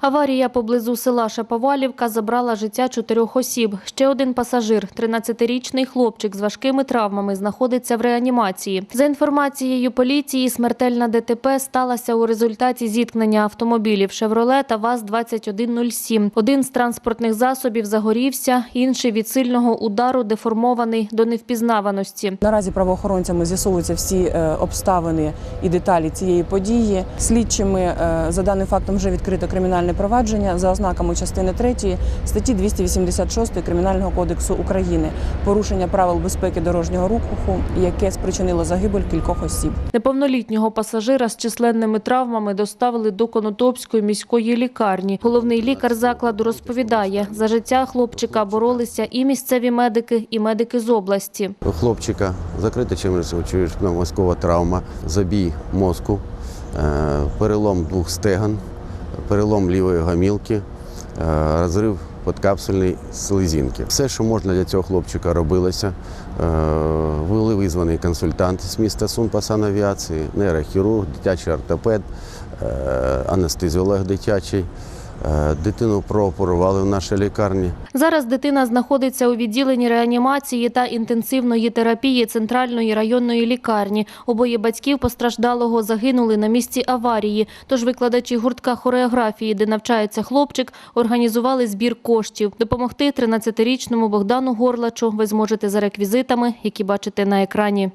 Аварія поблизу села Шаповалівка забрала життя чотирьох осіб. Ще один пасажир, 13-річний хлопчик з важкими травмами, знаходиться в реанімації. За інформацією поліції, смертельна ДТП сталася у результаті зіткнення автомобілів «Шевроле» та ВАЗ-2107. Один з транспортних засобів загорівся, інший від сильного удару деформований до невпізнаваності. Наразі правоохоронцями з'ясовуються всі е, обставини і деталі цієї події. Слідчими е, за даним фактом вже відкрито кримінальне провадження за ознаками частини 3 статті 286 Кримінального кодексу України порушення правил безпеки дорожнього руху, яке спричинило загибель кількох осіб. Неповнолітнього пасажира з численними травмами доставили до Конотопської міської лікарні. Головний лікар закладу розповідає, за життя хлопчика боролися і місцеві медики, і медики з області. Хлопчика закрита черепно мозкова травма, забій мозку, е, перелом двох стегон, перелом лівої гамілки, е, розрив подкапсульної слизінки. Все, що можна для цього хлопчика робилося. Е, Були визвані консультанти з міста Сун санавіації, нейрохірург, дитячий ортопед, е, анестезіолог дитячий. Е, Дитину прооперували в нашій лікарні. Зараз дитина знаходиться у відділенні реанімації та інтенсивної терапії центральної районної лікарні. Обоє батьків постраждалого загинули на місці аварії. Тож викладачі гуртка хореографії, де навчається хлопчик, організували збір коштів. Допомогти 13-річному Богдану Горлачу ви зможете за реквізитами, які бачите на екрані.